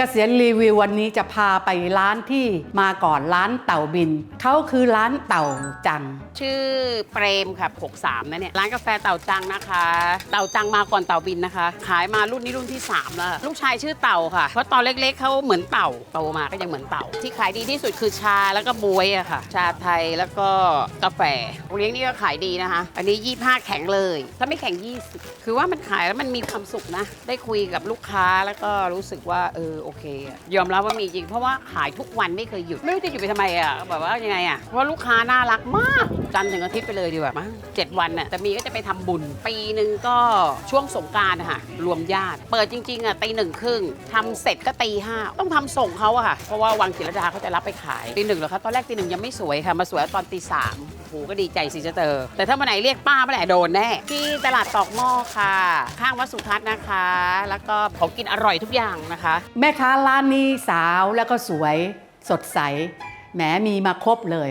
เกษียณรีวิววันนี้จะพาไปร้านที่มาก่อนร้านเต่าบิน เขาคือร้านเต่าจัง ชื่อเปรมค่ะ63นะเนี่ยร้านกาแฟเต่าจังนะคะ เต่าจังมาก่อนเต่าบินนะคะ ขายมารุ่นนี้รุ่นที่3แล้วลูกชายชื่อเต่าค่ะ เพราะตอนเล็กๆเขาเหมือนเต่าโตมาก็ยังเหมือนเต่า ที่ขายดีที่สุดคือชาแล้วก็บวยอะค่ะ ชาไทยแล้วก็กาแฟเลี้ยงนี่ก็ขายดีนะคะ อันนี้ 25 แข็งเลย ถ้าไม่แข็ง 20 คือว่ามันขายแล้วมันมีความสุขนะ ได้คุยกับลูกค้าแล้วก็รู้สึกว่าเออเคอะยอมรับว่ามีจริง เพราะว่าขายทุกวันไม่เคยหยุด ไม่รู้จะหยุดไปทำไมอะแบบว่ายังไงอะเพราะลูกค้าน่ารักมากจันทร์ถึงอาทิตย์ไปเลยดีกว่ามั้งเจ็ดวันน่ะแต่มีก็จะไปทำบุญ ปีหนึ่งก็ช่วงสงกรารนะคะรวมญาติ เปิดจริงๆอะตีหนึ่งครึ่งทำเสร็จก็ตีห้าต้องทำส่งเขาอะค่ะ เพราะว่าวังศิลดาเขาจะรับไปขายตีหนึ่งเหรอคะตอนแรกตีหนึ่งยังไม่สวยค่ะมาสวยตอนตีสาม โหก็ดีใจสิเจะเจอ แต่ถ้าวันไหนเรียกป้าเมื่อไหร่โดนแน่ที่ตลาดตอกหม้อค่ะ ข้างวัดสุทัศน์นะคะ แล้วก็ของกินอร่อยทุกอย่างนะคะ แม่ค้าร้านนี้สาวแล้วก็สวยสดใสแหมมีมาครบเลย